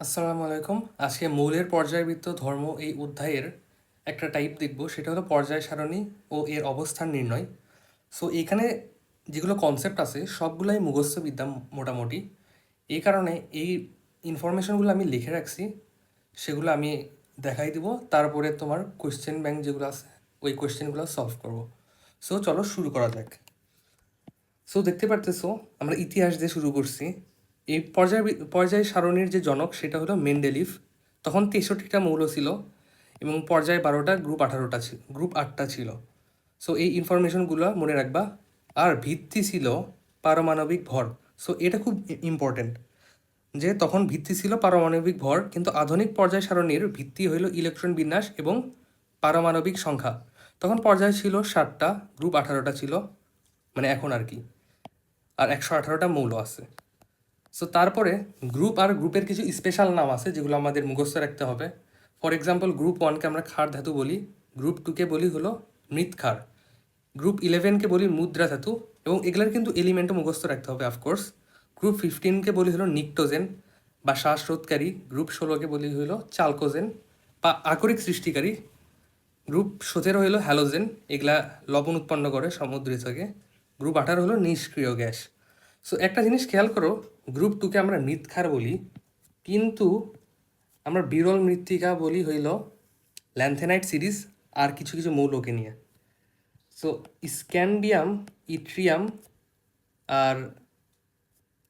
আসসালামু আলাইকুম। আজকে মৌলের পর্যায়বৃত্ত ধর্ম এই অধ্যায়ের একটা টাইপ দেখব। সেটা হলো পর্যায় সারণী ও এর অবস্থান নির্ণয়। সো এখানে যেগুলো কনসেপ্ট আছে, সবগুলোই মুখস্থ বিদ্যা মোটামুটি। এই কারণে এই ইনফরমেশনগুলো আমি লিখে রাখছি। সেগুলো আমি দেখাই দিব। তারপরে তোমার কোয়েশ্চেন ব্যাংক যেগুলো আছে, ওই কোয়েশ্চেনগুলো সলভ করব। সো চলো শুরু করা যাক। সো দেখতে পারতেছো, আমরা ইতিহাস দিয়ে শুরু করছি। এই পর্যায় পর্যায় সারণীর যে জনক সেটা হলো মেন্ডেলিফ তখন তেষট্টিটা মৌল ছিল এবং পর্যায় বারোটা গ্রুপ আঠারোটা ছিল গ্রুপ আটটা ছিল। সো এই ইনফরমেশনগুলো মনে রাখবা। আর ভিত্তি ছিল পারমাণবিক ভর। সো এটা খুব ইম্পর্টেন্ট যে তখন ভিত্তি ছিল পারমাণবিক ভর, কিন্তু আধুনিক পর্যায় সারণীর ভিত্তি হইল ইলেকট্রন বিন্যাস এবং পারমাণবিক সংখ্যা। তখন পর্যায় ছিল ষাটটা গ্রুপ আঠারোটা ছিল মানে এখন আর কি। আর একশো আঠারোটা মৌল আছে। সো তারপরে গ্রুপ আর গ্রুপের কিছু স্পেশাল নাম আছে যেগুলো আমাদের মুখস্থ রাখতে হবে। ফর এক্সাম্পল গ্রুপ ওয়ানকে আমরা খার ধাতু বলি গ্রুপ টুকে বলি হলো মৃৎক্ষার গ্রুপ ইলেভেনকে বলি মুদ্রা ধাতু এবং এগুলার কিন্তু এলিমেন্টও মুখস্থ রাখতে হবে অফকোর্স গ্রুপ ফিফটিনকে বলি হলো নিকটোজেন বা শ্বাসরোধকারী। গ্রুপ ষোলোকে বলি হলো চালকোজেন বা আকরিক সৃষ্টিকারী। গ্রুপ সতেরো হলো হ্যালোজেন এগুলা লবণ উৎপন্ন করে সমুদ্র থেকে গ্রুপ আঠারো হলো নিষ্ক্রিয় গ্যাস। সো একটা জিনিস খেয়াল করো গ্রুপ টুকে আমরা মৃৎখার বলি, কিন্তু আমরা বিরল মৃত্তিকা বলি হইল ল্যান্থেনাইট সিরিজ আর কিছু কিছু মৌলকে নিয়ে। সো স্ক্যান্ডিয়াম ইট্রিয়াম আর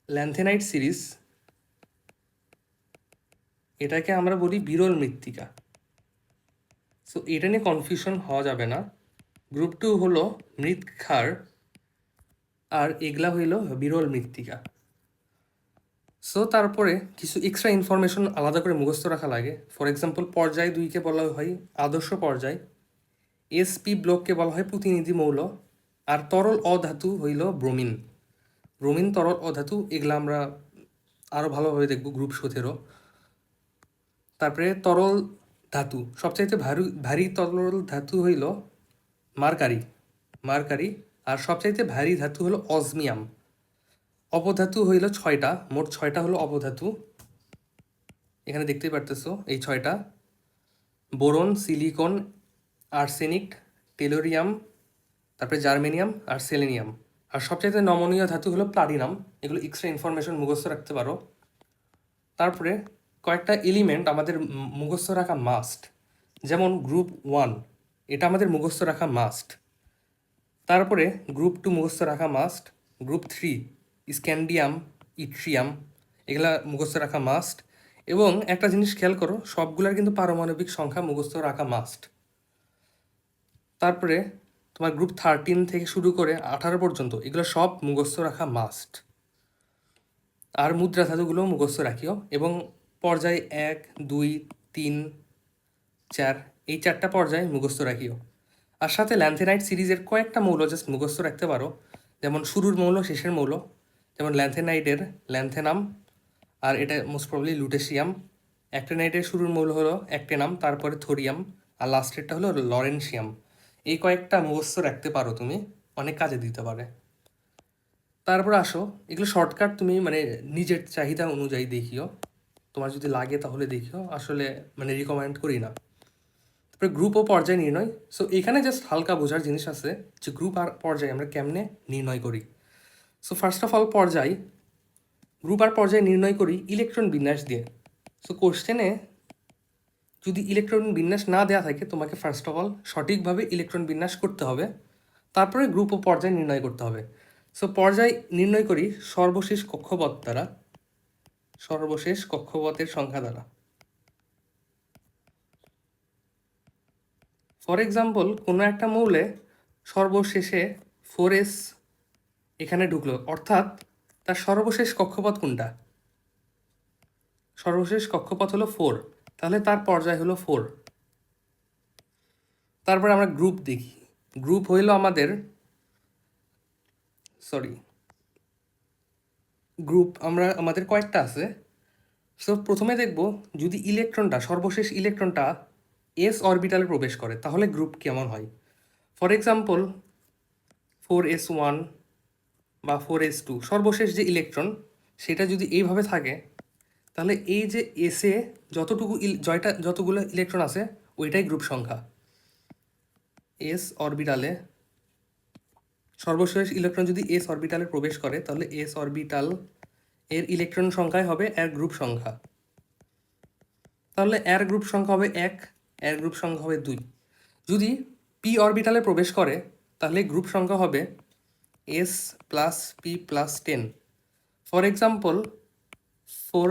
ল্যান্থেনাইট সিরিজ এটাকে আমরা বলি বিরল মৃত্তিকা। সো এটা নিয়ে কনফিউশন হওয়া যাবে না। গ্রুপ টু হলো মৃৎক্ষার আর এগুলা হইল বিরল মৃত্তিকা। সো তারপরে কিছু এক্সট্রা ইনফরমেশন আলাদা করে মুখস্থ রাখা লাগে। ফর এক্সাম্পল পর্যায় দুইকে বলা হয়, আদর্শ পর্যায়। এসপি ব্লককে বলা হয় প্রতিনিধি মৌল। আর তরল অধাতু হইল ব্রোমিন। ব্রোমিন, তরল অধাতু, এগুলা আমরা আরও ভালোভাবে দেখব গ্রুপ সতেরো তারপরে তরল ধাতু, সবচাইতে ভারী ভারী তরল ধাতু হইল মার্কারি। মার্কারি আর সবচাইতে ভারী ধাতু হলো অজমিয়াম। অপধাতু হইল ছয়টা, মোট ছয়টা হলো অপধাতু। এখানে দেখতেই পারতেছো এই ছয়টা। বোরন, সিলিকন, আর্সেনিক, টেলোরিয়াম, তারপরে জার্মেনিয়াম আর সেলেনিয়াম। আর সবচাইতে নমনীয় ধাতু হলো প্লাটিনাম, এগুলো এক্সট্রা ইনফরমেশন মুখস্থ রাখতে পারো। তারপরে কয়েকটা এলিমেন্ট আমাদের মুখস্থ রাখা মাস্ট যেমন গ্রুপ ওয়ান এটা আমাদের মুখস্থ রাখা মাস্ট তারপরে গ্রুপ টু মুখস্থ রাখা must group three scandium yttrium এগুলা মুখস্থ রাখা মাস্ট এবং একটা জিনিস খেয়াল করো, সবগুলার কিন্তু পারমাণবিক সংখ্যা মুখস্থ রাখা মাস্ট তারপরে তোমার গ্রুপ থার্টিন থেকে শুরু করে আঠারো পর্যন্ত, এগুলো সব মুখস্থ রাখা মাস্ট আর মুদ্রা ধাতুগুলো মুখস্থ রাখিও, এবং পর্যায় এক, দুই, তিন, চার, এই চারটা পর্যায়ে মুখস্থ রাখিও। আর সাথে ল্যান্থেনাইট সিরিজের কয়েকটা মৌল জাস্ট মুখস্থ রাখতে পারো। যেমন শুরুর মৌল, শেষের মৌল, যেমন ল্যান্থেনাইটের ল্যান্থেনাম, আর এটা মোস্ট প্রবলি লুটেশিয়াম। অ্যাক্টেনাইটের শুরুর মৌল হলো অ্যাক্টেনাম, তারপরে থোরিয়াম, আর লাস্টেরটা হলো লরেনশিয়াম। এই কয়েকটা মুখস্থ রাখতে পারো তুমি, অনেক কাজে দিতে পারে। তারপর আসো, এগুলো শর্টকাট তুমি মানে নিজের চাহিদা অনুযায়ী দেখিও। তোমার যদি লাগে তাহলে দেখিও, আসলে মানে রিকমেন্ড করি না। তারপরে গ্রুপ ও পর্যায় নির্ণয়। সো এখানে জাস্ট হালকা বোঝার জিনিস আছে যে গ্রুপ আর পর্যায় আমরা কেমনে নির্ণয় করি। সো ফার্স্ট অফ অল পর্যায়। গ্রুপ আর পর্যায় নির্ণয় করি ইলেকট্রন বিন্যাস দিয়ে। সো কোশ্চেনে যদি ইলেকট্রন বিন্যাস না দেওয়া থাকে, তোমাকে ফার্স্ট অফ অল সঠিকভাবে ইলেকট্রন বিন্যাস করতে হবে। তারপরে গ্রুপ ও পর্যায় নির্ণয় করতে হবে। সো পর্যায় নির্ণয় করি সর্বশেষ কক্ষপথ দ্বারা। সর্বশেষ কক্ষপথের সংখ্যা দ্বারা। ফর এক্সাম্পল কোনো একটা মৌলে সর্বশেষে ফোর এস এখানে ঢুকলো, অর্থাৎ তার সর্বশেষ কক্ষপথ কোনটা? সর্বশেষ কক্ষপথ হলো ফোর তাহলে তার পর্যায় হলো ফোর তারপর আমরা গ্রুপ দেখি। গ্রুপ হইল আমাদের সরি গ্রুপ আমরা, আমাদের কয়েকটা আছে। সো প্রথমে দেখব যদি ইলেকট্রনটা সর্বশেষ ইলেকট্রনটা এস অরবিটালে প্রবেশ করে, তাহলে গ্রুপ কেমন হয়? For example four S one বা ফোর এস টু সর্বশেষ যে ইলেকট্রন সেটা যদি এইভাবে থাকে, তাহলে এই যে এসে যতটুকু জয়টা, যতগুলো ইলেকট্রন আছে, ওইটাই গ্রুপ সংখ্যা। এস অরবিটালে সর্বশেষ ইলেকট্রন যদি এস অরবিটালে প্রবেশ করে, তাহলে এস অরবিটাল এর ইলেকট্রন সংখ্যাই হবে এর গ্রুপ সংখ্যা। তাহলে এর গ্রুপ সংখ্যা হবে এক এর গ্রুপ সংখ্যা হবে দুই। যদি পি অরবিটালে প্রবেশ করে, তাহলে গ্রুপ সংখ্যা হবে S plus P plus ten for example four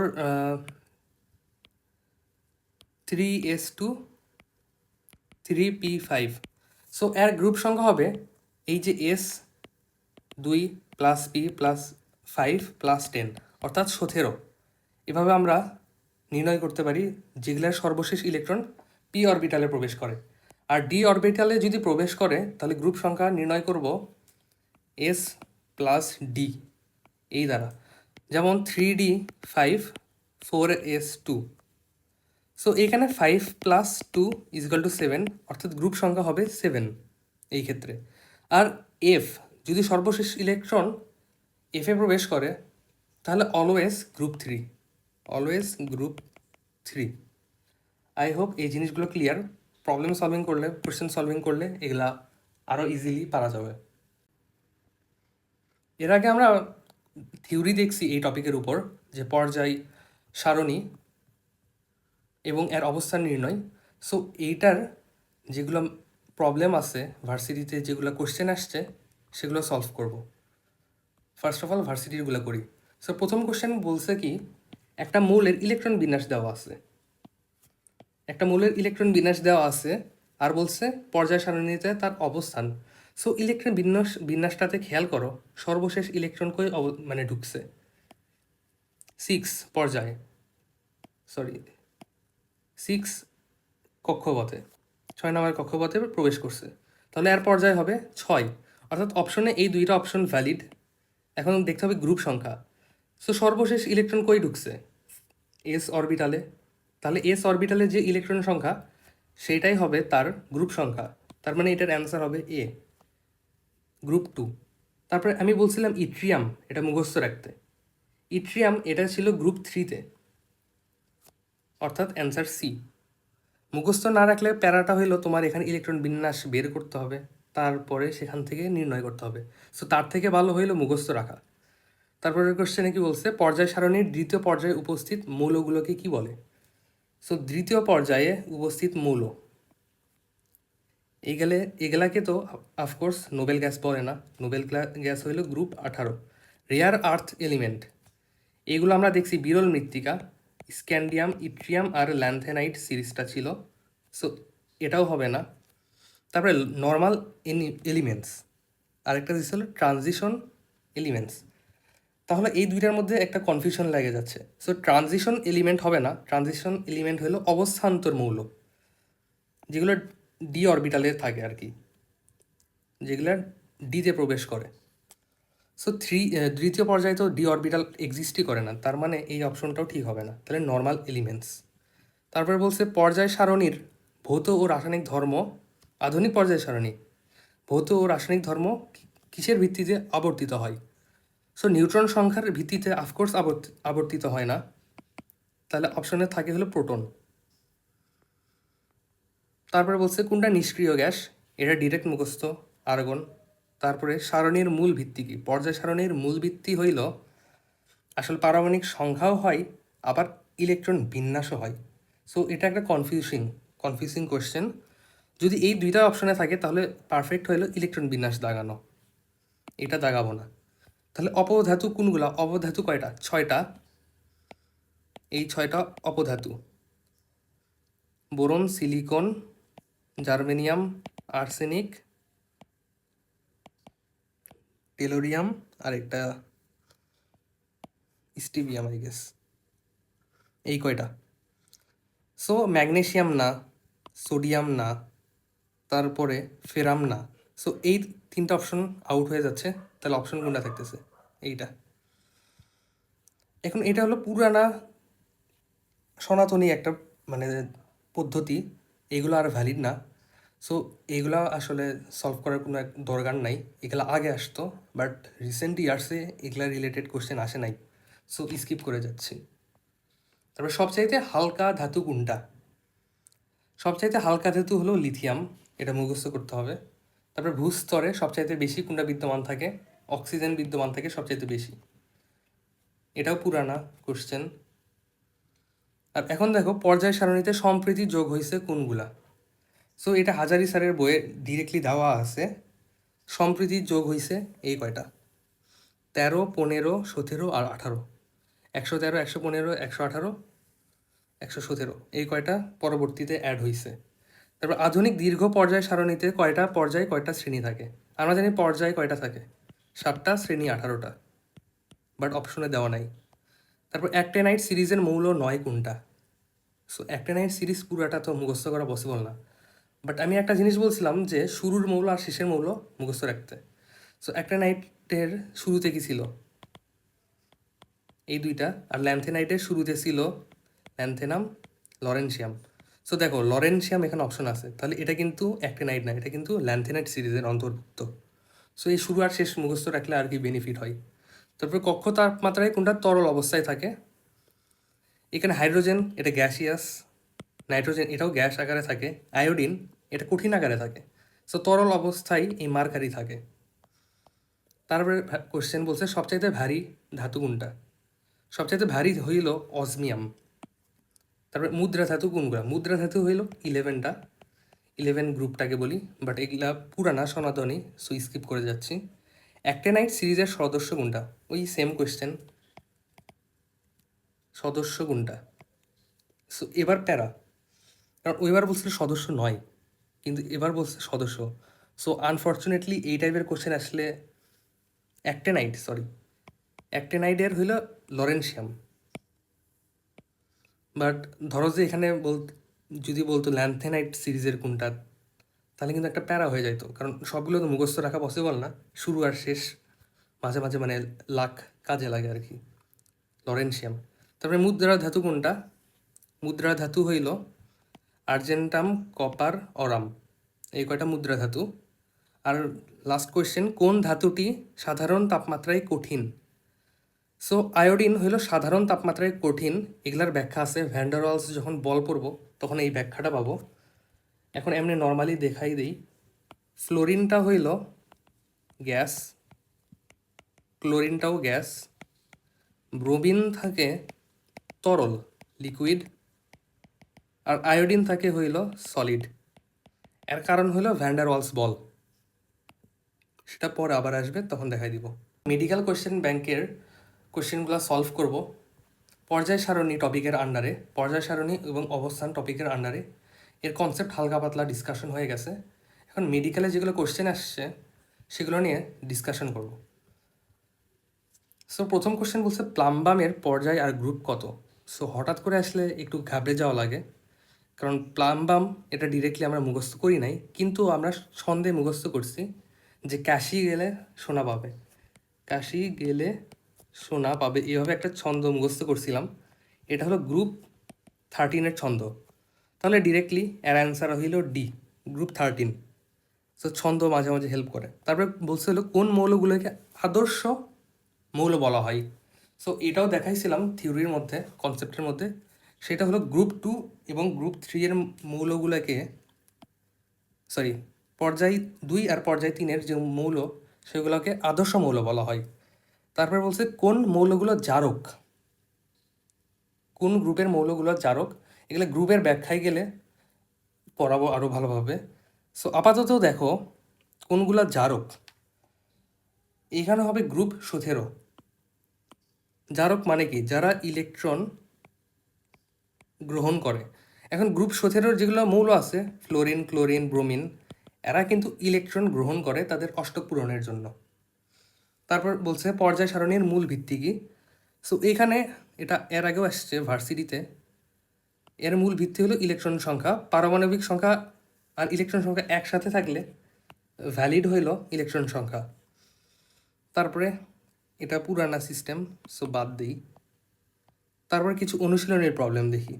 three S two three P five so এর গ্রুপ সংখ্যা হবে এই যে এস দুই plus P plus five plus ten অর্থাৎ সতেরো। এভাবে আমরা নির্ণয় করতে পারি যেগুলার সর্বশেষ ইলেকট্রন পি অরবিটালে প্রবেশ করে। আর ডি অরবিটালে যদি প্রবেশ করে, তাহলে গ্রুপ সংখ্যা নির্ণয় করব এস প্লাস ডি এই দ্বারা। যেমন three D five four S two so এখানে five plus two equal two seven অর্থাৎ গ্রুপ সংখ্যা হবে সেভেন এই ক্ষেত্রে। আর এফ যদি সর্বশেষ ইলেকট্রন এফে প্রবেশ করে, তাহলে always group three always group three I hope এই জিনিসগুলো ক্লিয়ার প্রবলেম সলভিং করলে কোয়েশ্চেন সলভিং করলে এগুলা আরও ইজিলি পারা যাবে। এর আগে আমরা থিওরি দেখছি এই টপিকের উপর, যে পর্যায়, সারণী এবং এর অবস্থান নির্ণয়। সো এইটার যেগুলো প্রবলেম আছে ভার্সিটিতে যেগুলো কোশ্চেন আসছে, সেগুলো সলভ করব। ফার্স্ট অফ অল ভার্সিটিরগুলো করি। সো প্রথম কোশ্চেন বলছে কি, একটা মৌলের ইলেকট্রন বিন্যাস দেওয়া আছে। একটা মৌলের ইলেকট্রন বিন্যাস দেওয়া আছে, আর বলছে পর্যায় সারণীতে তার অবস্থান। সো ইলেকট্রন বিন্যাস, বিন্যাসটাতে খেয়াল করো, সর্বশেষ ইলেকট্রন কই মানে ঢুকছে? সিক্স পর্যায়ে। সরি সিক্স কক্ষপথে। ছয় নম্বর কক্ষপথে প্রবেশ করছে। তাহলে এর পর্যায় হবে ছয়। অর্থাৎ অপশনে এই দুইটা অপশন ভ্যালিড এখন দেখতে হবে গ্রুপ সংখ্যা। সো সর্বশেষ ইলেকট্রন কই ঢুকছে? এস অরবিটালে তাহলে এস অরবিটালে যে ইলেকট্রন সংখ্যা সেটাই হবে তার গ্রুপ সংখ্যা। তার মানে এটার অ্যান্সার হবে এ গ্রুপ টু তারপরে আমি বলছিলাম ইট্রিয়াম এটা মুখস্থ রাখতে। ইট্রিয়াম এটা ছিল গ্রুপ থ্রিতে অর্থাৎ অ্যান্সার সি মুখস্থ না রাখলে প্যারাটা হইল তোমার এখানে ইলেকট্রন বিন্যাস বের করতে হবে, তারপরে সেখান থেকে নির্ণয় করতে হবে। সো তার থেকে ভালো হইল মুখস্থ রাখা। তারপরের কোশ্চেনে কি বলছে? পর্যায় সারণীর দ্বিতীয় পর্যায়ে উপস্থিত মৌলগুলোকে কি বলে? সো দ্বিতীয় পর্যায়ে উপস্থিত মৌল। এইগুলো এগুলাকে তো অফকোর্স নোবেল গ্যাস বলে না। নোবেল গ্যাস হইল গ্রুপ আঠারো। রেয়ার আর্থ এলিমেন্ট এগুলো আমরা দেখছি বিরল মৃত্তিকা স্ক্যান্ডিয়াম ইট্রিয়াম আর ল্যান্থেনাইট সিরিজটা ছিল। সো এটাও হবে না। তারপরে নর্মাল এলিমেন্টস আরেকটা দিচ্ছে হলো ট্রানজিশন এলিমেন্টস তাহলে এই দুইটার মধ্যে একটা কনফিউশন লেগে যাচ্ছে। সো ট্রানজিশন এলিমেন্ট হবে না। ট্রানজিশন এলিমেন্ট হলো অবস্থান্তর মৌল, যেগুলো ডি অরবিটালে থাকে আর কি, যেগুলো ডিতে প্রবেশ করে। সো থ্রি দ্বিতীয় পর্যায়ে তো ডি অরবিটাল এক্সিস্টই করে না, তার মানে এই অপশনটাও ঠিক হবে না। তাহলে নর্মাল এলিমেন্টস তারপরে বলছে পর্যায় সারণীর ভৌত ও রাসায়নিক ধর্ম, আধুনিক পর্যায় সারণী। ভৌত ও রাসায়নিক ধর্ম কিসের ভিত্তিতে আবর্তিত হয়? সো নিউট্রন সংখ্যার ভিত্তিতে অফকোর্স আবর্তি, আবর্তিত হয় না। তাহলে অপশনে থাকে হলো প্রোটন তারপরে বলছে কোনটা নিষ্ক্রিয় গ্যাস? এটা ডিরেক্ট মুখস্থ আর্গন তারপরে সারণীর মূল ভিত্তি কি? পর্যায় সারণীর মূল ভিত্তি হইল, আসলে পারমাণবিক সংখ্যাও হয়, আবার ইলেকট্রন বিন্যাসও হয়। সো এটা একটা কনফিউজিং কনফিউজিং কোয়েশ্চেন যদি এই দুইটা অপশনে থাকে, তাহলে পারফেক্ট হইল ইলেকট্রন বিন্যাস দাগানো। এটা দাগাবো না। তাহলে অপধাতু কোনগুলো? অপধাতু কয়টা? ছয়টা। এই ছয়টা অপধাতু। Boron, silicon, germanium, arsenic, tellurium আর একটা স্টিবিয়াম আই গেস এই কয়টা? সো ম্যাগনেশিয়াম না, সোডিয়াম না, তারপরে ফেরাম না। সো এই তিনটা অপশন আউট হয়ে যাচ্ছে। তাহলে অপশন কোনটা থাকতেছে? এইটা। এখন এটা হলো পুরানা সনাতনী একটা মানে পদ্ধতি। এগুলো আর ভ্যালিড না। সো এগুলো আসলে সলভ করার কোনো এক দরকার নাই। এগুলো আগে আসতো বাট রিসেন্ট ইয়ার্সে এগুলা রিলেটেড কোশ্চেন আসে নাই। সো স্কিপ করে যাচ্ছি। তারপরে সবচাইতে হালকা ধাতু কোনটা? সবচাইতে হালকা ধাতু হলো লিথিয়াম এটা মুখস্থ করতে হবে। তারপর ভূস্তরে সবচাইতে বেশি কোনটা বিদ্যমান থাকে? অক্সিজেন বিদ্যমান থাকে সবচাইতে বেশি। এটাও পুরানা কোশ্চেন আর এখন দেখো, পর্যায় সারণীতে সম্প্রীতি যোগ হয়েছে কোনগুলা? সো এটা হাজারি স্যারের বইয়ে ডিরেক্টলি দেওয়া আছে। সম্প্রীতি যোগ হয়েছে এই কয়টা? তেরো, পনেরো, সতেরো আর আঠারো। একশো তেরো, একশো পনেরো, একশো আঠারো, একশো সতেরো। এই কয়টা পরবর্তীতে অ্যাড হয়েছে তারপর আধুনিক দীর্ঘ পর্যায় সারণীতে কয়টা পর্যায়, কয়টা শ্রেণি থাকে? আমরা জানি পর্যায় কয়টা থাকে? সাতটা, শ্রেণি আঠারোটা। বাট অপশনে দেওয়া নাই। তারপর অ্যাক্টেনাইট সিরিজের মৌল নয় কোনটা? সো অ্যাক্টেনাইট সিরিজ পুরোটা তো মুখস্থ করা পসিবল না। বাট আমি একটা জিনিস বলছিলাম যে, শুরুর মৌল আর শেষের মৌল মুখস্থ রাখতে। সো অ্যাক্টেনাইটের শুরুতে কি ছিল? এই দুইটা। আর ল্যান্থেনাইটের শুরুতে ছিল ল্যান্থেনাম লরেনশিয়াম সো দেখো লরেনশিয়াম এখানে অপশন আছে। তাহলে এটা কিন্তু অ্যাক্টেনাইট না, এটা কিন্তু ল্যান্থেনাইট সিরিজের অন্তর্ভুক্ত। সো এই শুরু আর শেষ মুখস্থ রাখলে আর কি বেনিফিট হয়। তারপরে কক্ষ তাপমাত্রায় কোনটা তরল অবস্থায় থাকে? এখানে হাইড্রোজেন এটা গ্যাসিয়াস নাইট্রোজেন এটাও গ্যাস আকারে থাকে। আয়োডিন এটা কঠিন আকারে থাকে। সো তরল অবস্থায় এই মার্কারি থাকে। তারপরে কোশ্চেন বলছে, সবচাইতে ভারী ধাতু কোনটা? সবচাইতে ভারী হইল অজমিয়াম। তারপরে মুদ্রা ধাতু কোনগুলা? মুদ্রা ধাতু হইল ইলেভেনটা ইলেভেন গ্রুপটাকে বলি, বাট এগুলা পুরানা সনাতনী সো স্কিপ করে যাচ্ছি। অ্যাক্টেনাইট সিরিজের সদস্য কোনটা? ওই সেম কোয়েশ্চেন সদস্য কোনটা? সো এবার প্যারা। কারণ ওইবার বলছিল সদস্য নয়, কিন্তু এবার বলছে সদস্য। সো আনফর্চুনেটলি এই টাইপের কোশ্চেন আসলে অ্যাক্টেনাইট সরি অ্যাক্টেনাইডের হইল লরেনশিয়াম। বাট ধরো যে এখানে বল যদি বলতো ল্যান্থেনাইট সিরিজের কোনটা, তাহলে কিন্তু একটা প্যারা হয়ে যাইতো। কারণ সবগুলো তো মুখস্থ রাখা পসিবল না। শুরু আর শেষ, মাঝে মাঝে মানে লাখ কাজে লাগে আর কি লরেনশিয়াম তারপরে মুদ্রা ধাতু কোনটা? মুদ্রা ধাতু হইল আর্জেন্টাম, কপার, অরাম। এই কয়টা মুদ্রা ধাতু? আর লাস্ট কোয়েশ্চেন কোন ধাতুটি সাধারণ তাপমাত্রায় কঠিন? সো আয়োডিন হইল সাধারণ তাপমাত্রায় কঠিন। এগুলার ব্যাখ্যা আছে। ভ্যান্ডারওয়ালস যখন বল পড়ব তখন এই ব্যাখ্যাটা পাবো। এখন এমনি নর্মালি দেখাই দিই। ফ্লোরিনটা হইল গ্যাস। ক্লোরিনটাও গ্যাস। ব্রোমিন থাকে তরল লিকুইড আর আয়োডিন থাকে হইল সলিড এর কারণ হইল ভ্যান্ডারওয়ালস বল। সেটা পরে আবার আসবে, তখন দেখাই দিব। মেডিকেল কোয়েশ্চেন ব্যাংকের কোশ্চেনগুলো সলভ করব। পর্যায় সারণী টপিকের আন্ডারে পর্যায় সারণী এবং অবস্থান টপিকের আন্ডারে এর কনসেপ্ট হালকা পাতলা ডিসকাশন হয়ে গেছে। এখন মেডিকেলে যেগুলো কোশ্চেন আসছে, সেগুলো নিয়ে ডিসকাশন করব। সো প্রথম কোশ্চেন বলছে, প্লাম্বামের পর্যায় আর গ্রুপ কত? সো হঠাৎ করে আসলে একটু ঘাবড়ে যাওয়া লাগে। কারণ প্লাম্বাম এটা ডিরেক্টলি আমরা মুখস্থ করি নাই, কিন্তু আমরা ছন্দে মুখস্থ করছি যে কাশি গেলে সোনা পাবে। কাশি গেলে সোনা পাবে, এভাবে একটা ছন্দ মুখস্থ করছিলাম। এটা হলো গ্রুপ থার্টিনের ছন্দ। তাহলে ডিরেক্টলি এর অ্যান্সার হইল ডি গ্রুপ থার্টিন সো ছন্দ মাঝে মাঝে হেল্প করে। তারপরে বলছে হলো, কোন মৌলগুলোকে আদর্শ মৌল বলা হয়? সো এটাও দেখাইছিলাম থিওরির মধ্যে কনসেপ্টের মধ্যে। সেটা হলো গ্রুপ টু এবং গ্রুপ থ্রি এর মৌলগুলোকে সরি পর্যায় দুই আর পর্যায় তিনের যে মৌল, সেগুলোকে আদর্শ মৌল বলা হয়। তারপর বলছে, কোন মৌলগুলো জারক? কোন গ্রুপের মৌলগুলো জারক? এগুলো গ্রুপের ব্যাখ্যায় গেলে পড়াবো আরও ভালোভাবে। সো আপাতত দেখো, কোনগুলো জারক? এখানে হবে গ্রুপ সতেরো। জারক মানে কি? যারা ইলেকট্রন গ্রহণ করে। এখন গ্রুপ সতেরোর যেগুলো মৌল আছে, ফ্লোরিন, ক্লোরিন, ব্রোমিন, এরা কিন্তু ইলেকট্রন গ্রহণ করে তাদের অষ্টক পূরণের জন্য। তারপর বলছে পর্যায় সারণীর মূল ভিত্তি কি? সো এখানে এটা এর আগেও আসছে ভার্সিটিতে। এর মূল ভিত্তি হলো ইলেকট্রন সংখ্যা। পারমাণবিক সংখ্যা আর ইলেকট্রন সংখ্যা একসাথে থাকলে ভ্যালিড হইল ইলেকট্রন সংখ্যা। তারপরে এটা পুরানা সিস্টেম সো বাদ দিই। তারপর কিছু অনুশীলনের প্রবলেম দেখি।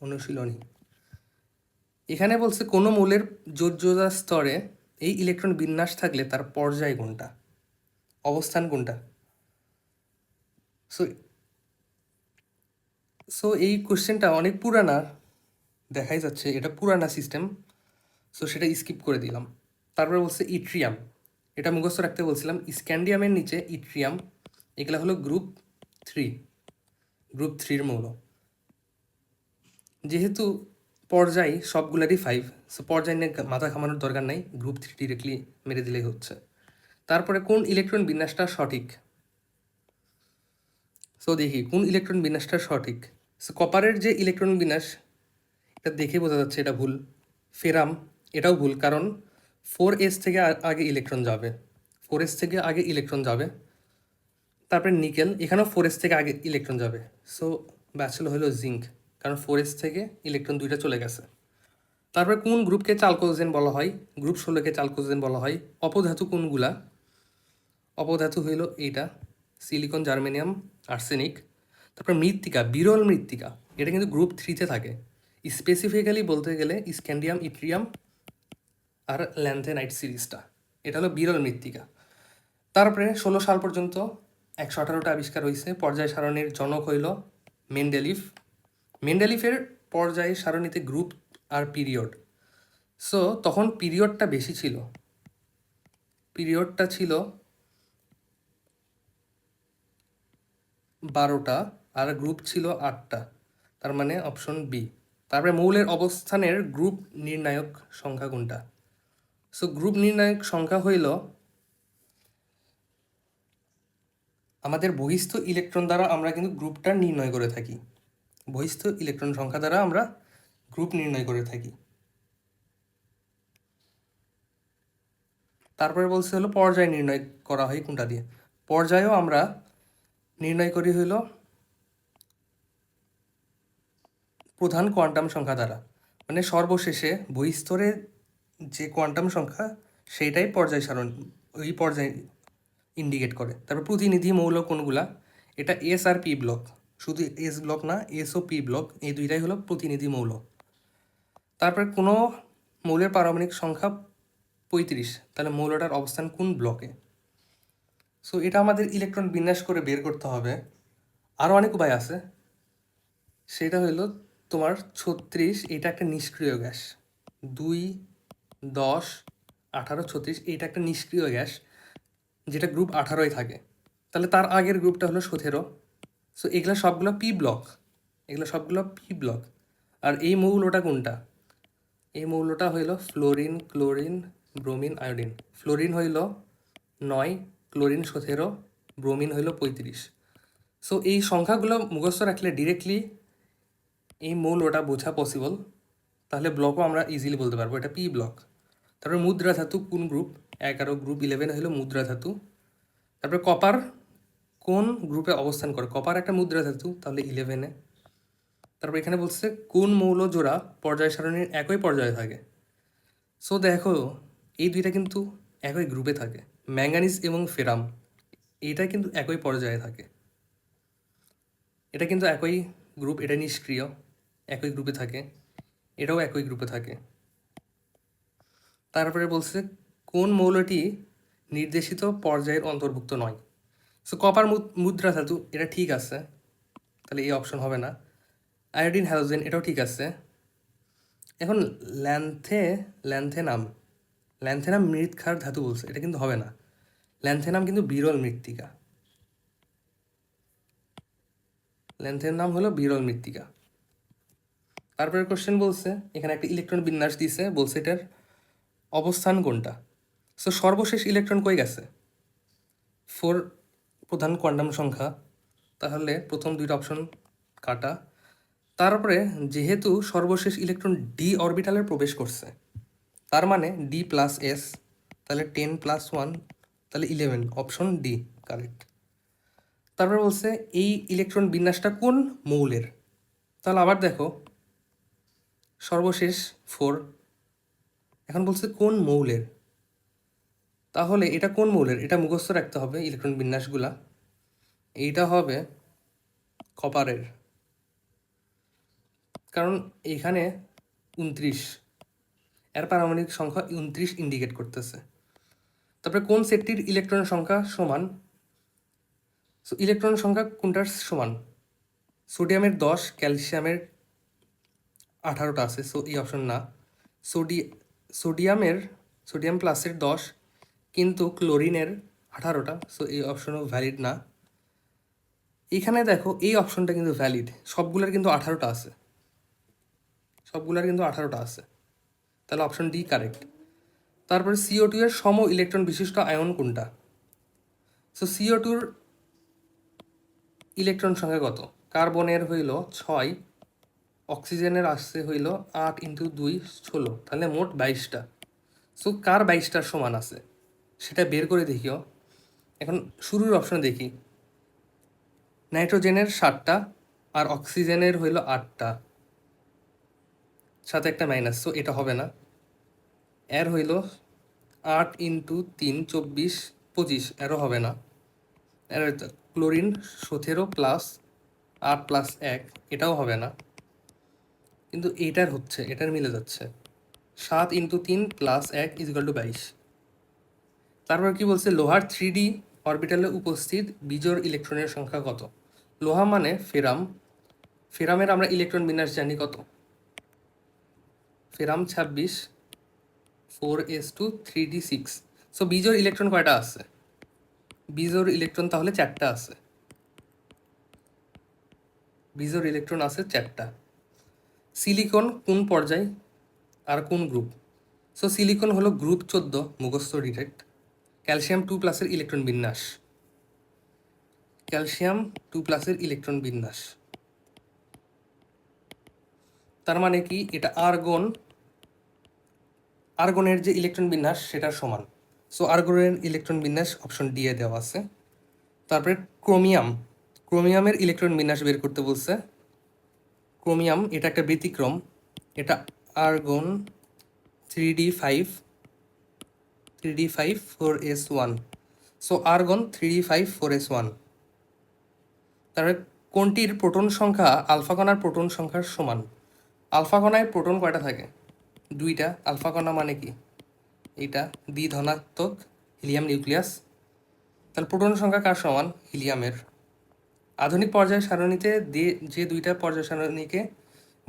অনুশীলনী। এখানে বলছে কোনো মৌলের যোজ্যতা স্তরে এই ইলেকট্রন বিন্যাস থাকলে তার পর্যায় কোনটা? অবস্থান কোনটা? সো সো এই কোশ্চেনটা অনেক পুরানা, দেখাই যাচ্ছে, এটা পুরানা সিস্টেম সো সেটা স্কিপ করে দিলাম। তারপরে বলছে ইট্রিয়াম এটা মুখস্থ রাখতে বলছিলাম স্ক্যান্ডিয়ামের নিচে ইট্রিয়াম এগুলো হলো গ্রুপ থ্রি গ্রুপ থ্রির মৌল। যেহেতু পর্যায় সবগুলারই ফাইভ সো পর্যায় নিয়ে মাথা ঘামানোর দরকার নাই গ্রুপ থ্রি ডিরেক্টলি মেরে দিলেই হচ্ছে। তারপরে কোন ইলেকট্রন বিন্যাসটা সঠিক? সো দেখি, কোন ইলেকট্রন বিন্যাসটা সঠিক? সো কপারের যে ইলেকট্রন বিন্যাস, এটা দেখে বোঝা যাচ্ছে এটা ভুল। ফেরাম এটাও ভুল, কারণ ফোর এস থেকে আগে ইলেকট্রন যাবে। ফোর এস থেকে আগে ইলেকট্রন যাবে। তারপরে নিকেল এখানেও ফোর এস থেকে আগে ইলেকট্রন যাবে। সো ব্যাচেল হলো জিঙ্ক কারণ ফোর এস থেকে ইলেকট্রন দুইটা চলে গেছে। তারপরে কোন গ্রুপকে চালকোজেন বলা হয়? গ্রুপ ষোলোকে চালকোজেন বলা হয়। অপধাতু কোনগুলা? অপধাতু হইল এইটা, সিলিকন, জার্মেনিয়াম, আর্সেনিক। তারপর মৃত্তিকা, বিরল মৃত্তিকা। এটা কিন্তু গ্রুপ থ্রিতে থাকে। স্পেসিফিক্যালি বলতে গেলে স্ক্যান্ডিয়াম, ইট্রিয়াম আর ল্যান্থেনাইট সিরিজটা। এটা হলো বিরল মৃত্তিকা। তারপরে ষোলো সাল পর্যন্ত একশো আঠারোটা আবিষ্কার হয়েছে পর্যায় সারণীর জনক হইল মেন্ডেলিফ। মেন্ডেলিফের পর্যায় সারণীতে গ্রুপ আর পিরিয়ড। সো তখন পিরিয়ডটা বেশি ছিল। পিরিয়ডটা ছিল বারোটা আর গ্রুপ ছিল আটটা। তার মানে অপশন বি তারপরে মৌলের অবস্থানের গ্রুপ নির্ণায়ক সংখ্যা কোনটা? সো গ্রুপ নির্ণায়ক সংখ্যা হইল আমাদের বহিস্থ ইলেকট্রন দ্বারা আমরা কিন্তু গ্রুপটা নির্ণয় করে থাকি। বহিস্থ ইলেকট্রন সংখ্যা দ্বারা আমরা গ্রুপ নির্ণয় করে থাকি। তারপরে বলছে হলো পর্যায় নির্ণয় করা হয় কোনটা দিয়ে। পর্যায়েও আমরা নির্ণয় করি হইল প্রধান কোয়ান্টাম সংখ্যা দ্বারা। মানে সর্বশেষে বহিস্তরে যে কোয়ান্টাম সংখ্যা, সেইটাই পর্যায় সারণ, ওই পর্যায় ইন্ডিকেট করে। তারপর প্রতিনিধি মৌল কোনগুলা? এটা এস আর পি ব্লক শুধু এস ব্লক না এস ও পি ব্লক এই দুইটাই হলো প্রতিনিধি মৌল। তারপরে কোনো মৌলের পারমাণবিক সংখ্যা পঁয়ত্রিশ, তাহলে মৌলটার অবস্থান কোন ব্লকে? সো এটা আমাদের ইলেকট্রন বিন্যাস করে বের করতে হবে। আরও অনেক উপায় আছে। সেটা হলো তোমার ছত্রিশ, এটা একটা নিষ্ক্রিয় গ্যাস। দুই, দশ, আঠারো, ছত্রিশ, এটা একটা নিষ্ক্রিয় গ্যাস, যেটা গ্রুপ আঠারোই থাকে। তাহলে তার আগের গ্রুপটা হলো সতেরো। সো এগুলো সবগুলো পি ব্লক এগুলো সবগুলো পি ব্লক আর এই মৌলটা কোনটা? এই মৌলটা হইল fluorine, chlorine, bromine, iodine. Fluorine হইল নয়, ক্লোরিন সতেরো, ব্রোমিন হইল পঁয়ত্রিশ। সো এই সংখ্যাগুলো মুখস্থ রাখলে ডিরেক্টলি এই মৌলটা বোঝা পসিবল তাহলে ব্লকও আমরা ইজিলি বলতে পারব, এটা পি ব্লক তারপরে মুদ্রা ধাতু কোন গ্রুপ এগারো গ্রুপ ইলেভেন হলো মুদ্রা ধাতু। তারপরে কপার কোন গ্রুপে অবস্থান করে? কপার একটা মুদ্রা ধাতু, তাহলে ইলেভেনে তারপর এখানে বলছে, কোন মৌল জোড়া পর্যায় সারণীর একই পর্যায়ে থাকে? সো দেখো, এই দুইটা কিন্তু একই গ্রুপে থাকে। ম্যাঙ্গানিজ এবং ফেরাম এটা কিন্তু একই পর্যায়ে থাকে। এটা কিন্তু একই গ্রুপ এটা নিষ্ক্রিয়, একই গ্রুপে থাকে, এটাও একই গ্রুপে থাকে। তারপরে বলছে, কোন মৌলটি নির্দেশিত পর্যায়ের অন্তর্ভুক্ত নয়? সো কপার মুদ্রা ধাতু, এটা ঠিক আছে, তাহলে এই অপশন হবে না। আয়োডিন হ্যালোজেন এটাও ঠিক আছে। এখন ল্যান্থে, ল্যান্থেনাম ল্যান্থেনাম মৃৎক্ষার ধাতু বলছে, এটা কিন্তু হবে না। ল্যান্থেনাম কিন্তু বিরল মৃত্তিকা। ল্যান্থের নাম হলো বিরল মৃত্তিকা। তারপরে কোশ্চেন বলছে, এখানে একটা ইলেকট্রন বিন্যাস দিছে, বলছে এটার অবস্থান কোনটা? সো সর্বশেষ ইলেকট্রন কই গেছে? ফোর প্রধান কোয়ান্টাম সংখ্যা। তাহলে প্রথম দুইটা অপশন কাটা। তারপরে যেহেতু সর্বশেষ ইলেকট্রন ডি অরবিটালে প্রবেশ করছে, তার মানে ডি প্লাস এস তাহলে টেন প্লাস ওয়ান তাহলে ইলেভেন অপশন ডি কারেক্ট তারপরে বলছে এই ইলেকট্রন বিন্যাসটা কোন মৌলের? তাহলে আবার দেখো, সর্বশেষ ফোর এখন বলছে কোন মৌলের? তাহলে এটা কোন মৌলের? এটা মুখস্থ রাখতে হবে ইলেকট্রন বিন্যাসগুলা। এইটা হবে কপারের কারণ এখানে উনত্রিশ। এর পারমাণবিক সংখ্যা উনত্রিশ ইন্ডিকেট করতেছে। তারপরে কোন সেটটির ইলেকট্রনের সংখ্যা সমান? সো ইলেকট্রন সংখ্যা কোনটার সমান? সোডিয়ামের দশ ক্যালসিয়ামের আঠারোটা আছে সো এই অপশন না। সোডি সোডিয়ামের সোডিয়াম প্লাসের দশ, কিন্তু ক্লোরিনের আঠারোটা সো এই অপশনও ভ্যালিড না। এখানে দেখো, এই অপশনটা কিন্তু ভ্যালিড সবগুলোর কিন্তু আঠারোটা আছে। সবগুলোর কিন্তু আঠারোটা আছে। তাহলে অপশন ডি কারেক্ট তারপরে সিও টু এর সম ইলেকট্রন বিশিষ্ট আয়ন কোনটা? সো সিও টুর ইলেকট্রন সংখ্যা কত? কার্বনের হইল ছয় অক্সিজেনের আসছে হইল আট ইন্টু দুই, ষোলো। তাহলে মোট বাইশটা। সো কার বাইশটার সমান আছে? সেটা বের করে দেখিও এখন শুরুর অপশন দেখি। নাইট্রোজেনের সাতটা আর অক্সিজেনের হইল আটটা। সাথে একটা মাইনাস সো এটা হবে না। এর হইল আট ইন্টু তিন, চব্বিশ, পঁচিশ এরও হবে না। এর ক্লোরিন সতেরো প্লাস আট প্লাস এক, এটাও হবে না। কিন্তু এটার হচ্ছে, এটার মিলে যাচ্ছে। সাত ইন্টু তিন প্লাস এক ইজিক্যাল টু বাইশ। তারপর কি বলছে? লোহার থ্রি ডি অরবিটালে উপস্থিত বিজোড় ইলেকট্রনের সংখ্যা কত? লোহা মানে ফেরাম। ফেরামের আমরা ইলেকট্রন বিন্যাস জানি কত? ফেরাম ছাব্বিশ, four S two, three D six. So বিজোর electron কয়টা আছে? বিজোর ইলেকট্রন তাহলে চারটা আছে। বিজোর ইলেকট্রন আছে চারটা। সিলিকন কোন পর্যায় আর কোন গ্রুপ সো সিলিকন হলো গ্রুপ চোদ্দ, মুখস্থ ডিটেক্ট ক্যালসিয়াম টু প্লাসের ইলেকট্রন বিন্যাস। ক্যালসিয়াম টু প্লাসের ইলেকট্রন বিন্যাস। তার মানে কি? এটা আর্গন আর্গনের যে ইলেকট্রন বিন্যাস, সেটার সমান। সো আর্গনের ইলেকট্রন বিন্যাস অপশন ডি এ দেওয়া আছে। তারপরে ক্রোমিয়াম ক্রোমিয়ামের ইলেকট্রন বিন্যাস বের করতে বলছে। ক্রোমিয়াম এটা একটা ব্যতিক্রম। এটা argon three D five three D five four S one so argon three D five four S one তারপরে কোনটির প্রোটন সংখ্যা, আলফা প্রোটন সংখ্যার সমান? আলফা প্রোটন কয়টা থাকে? দুইটা, আলফা কণা মানে কি? এটা দ্বি ধনাত্মক হিলিয়াম নিউক্লিয়াস। তাহলে প্রোটন সংখ্যা কার সমান? হিলিয়ামের। আধুনিক পর্যায় সারণীতে যে দুইটা পর্যায় সারণীকে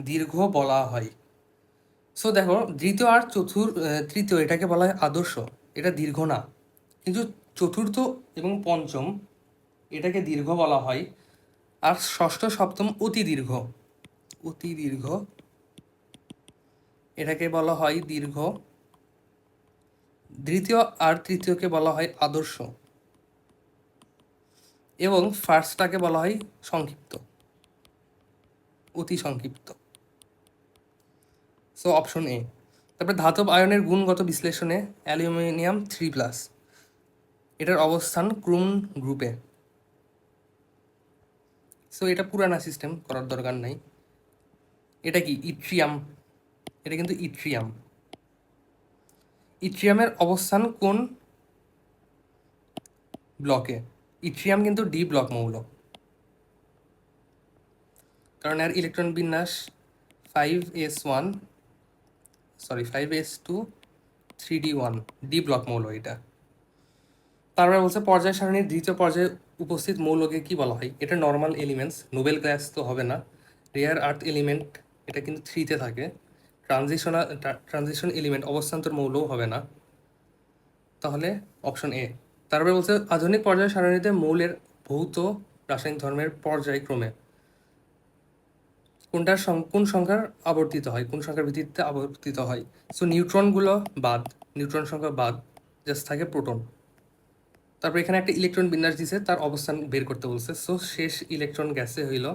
দীর্ঘ বলা হয়। সো দেখো, দ্বিতীয় আর চতুর তৃতীয়, এটাকে বলা হয় আদর্শ। এটা দীর্ঘ না। কিন্তু চতুর্থ এবং পঞ্চম, এটাকে দীর্ঘ বলা হয়। আর ষষ্ঠ, সপ্তম অতি দীর্ঘ। অতি দীর্ঘ এটাকে বলা হয় দীর্ঘ। দ্বিতীয় আর তৃতীয়কে বলা হয় আদর্শ। এবং ফার্স্টটাকে বলা হয় সংক্ষিপ্ত। অতি সংক্ষিপ্ত। সো অপশন এ তারপরে ধাতব আয়নের গুণগত বিশ্লেষণে অ্যালুমিনিয়াম থ্রি প্লাস এটার অবস্থান ক্রুম গ্রুপে সো এটা পুরানা সিস্টেম করার দরকার নাই। এটা কি ইট্রিয়াম এটা কিন্তু ইট্রিয়াম ইট্রিয়ামের অবস্থান কোন ব্লকে? ইট্রিয়াম কিন্তু ডি ব্লক মৌল কারণ এর ইলেকট্রন বিন্যাস five S one, sorry, five S two three D one, D block মৌল এটা। তারপরে বলছে পর্যায় সারণীর দ্বিতীয় পর্যায়ে উপস্থিত মৌলকে কি বলা হয়? এটা নর্মাল এলিমেন্টস নোবেল গ্যাস তো হবে না। রেয়ার আর্থ এলিমেন্ট এটা কিন্তু থ্রিতে থাকে। ট্রানজিশনাল ট্রানজিশন এলিমেন্ট অবস্থান্তর মৌলও হবে না। তাহলে অপশন এ তারপরে বলছে, আধুনিক পর্যায় সারণীতে মৌলের ভৌত রাসায়নিক ধর্মের পর্যায়ক্রমে কোনটার কোন সংখ্যার আবর্তিত হয়, কোন সংখ্যার ভিত্তিতে আবর্তিত হয়। সো নিউট্রনগুলো বাদ নিউট্রন সংখ্যা বাদ জাস্ট থাকে প্রোটন তারপর এখানে একটা ইলেকট্রন বিন্যাস দিছে, তার অবস্থান বের করতে বলছে। সো শেষ ইলেকট্রন গ্যাসে হইল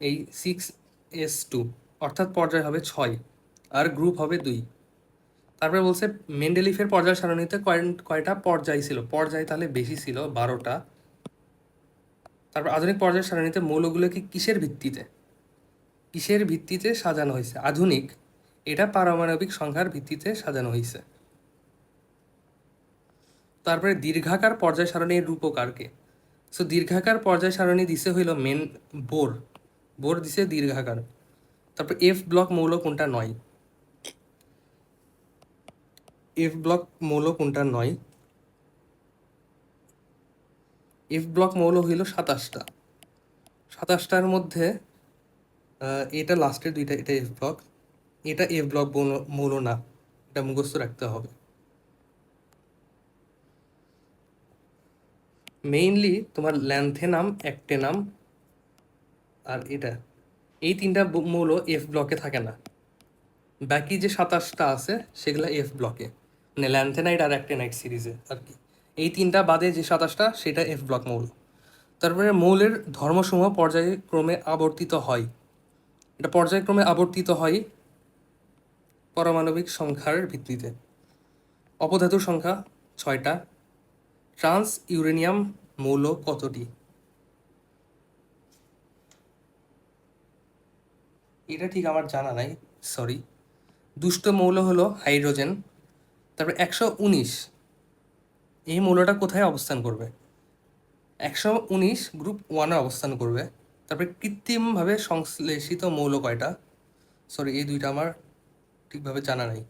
এই সিক্স এস টু অর্থাৎ পর্যায় হবে ছয় আর গ্রুপ হবে দুই। তারপরে বলছে মেন্ডেলিফের পর্যায় সারণীতে কয় কয়টা পর্যায় ছিল? পর্যায় তাহলে বেশি ছিল, বারোটা। তারপর আধুনিক পর্যায় সারণীতে মৌলগুলোকে কিসের ভিত্তিতে? কিসের ভিত্তিতে সাজানো হয়েছে? আধুনিক, এটা পারমাণবিক সংখ্যার ভিত্তিতে সাজানো হয়েছে। তারপরে দীর্ঘাকার পর্যায় সারণীর রূপকারকে সো দীর্ঘাকার পর্যায় সারণী দিছে হইল মেন বোর। বোর দিছে দীর্ঘাকার। তারপর এফ ব্লক মৌল কোনটা নয়? এফ ব্লক মৌল কোনটা নয়? এফ ব্লক মৌল হইল সাতাশটা। সাতাশটার মধ্যে এটা লাস্টের দুইটা, এটা এফ ব্লক এটা এফ ব্লক মৌল না, এটা মুখস্থ রাখতে হবে। মেইনলি তোমার ল্যান্থেনাম অ্যাক্টেনাম আর এটা। এই তিনটা মৌল এফ ব্লকে থাকে না। বাকি যে সাতাশটা আছে, সেগুলো এফ ব্লকে মানে ল্যান্থেনাইট আর অ্যাক্টেনাইট সিরিজে আর কি। এই তিনটা বাদে যে সাতাশটা, সেটা এফ ব্লক মৌল। তারপরে মৌলের ধর্মসমূহ পর্যায়ক্রমে আবর্তিত হয়। এটা পর্যায়ক্রমে আবর্তিত হয় পারমাণবিক সংখ্যার ভিত্তিতে। অপধাতুর সংখ্যা ছয়টা। ট্রান্স ইউরেনিয়াম মৌল কতটি? এটা ঠিক আমার জানা নাই সরি দুষ্ট মৌল হলো হাইড্রোজেন, তারপরে একশো উনিশ। এই মৌলটা কোথায় অবস্থান করবে? একশো উনিশ গ্রুপ ওয়ানে অবস্থান করবে, তারপরে কৃত্রিমভাবে সংশ্লেষিত মৌল কয়টা? সরি এই দুইটা আমার ঠিকভাবে জানা নাই।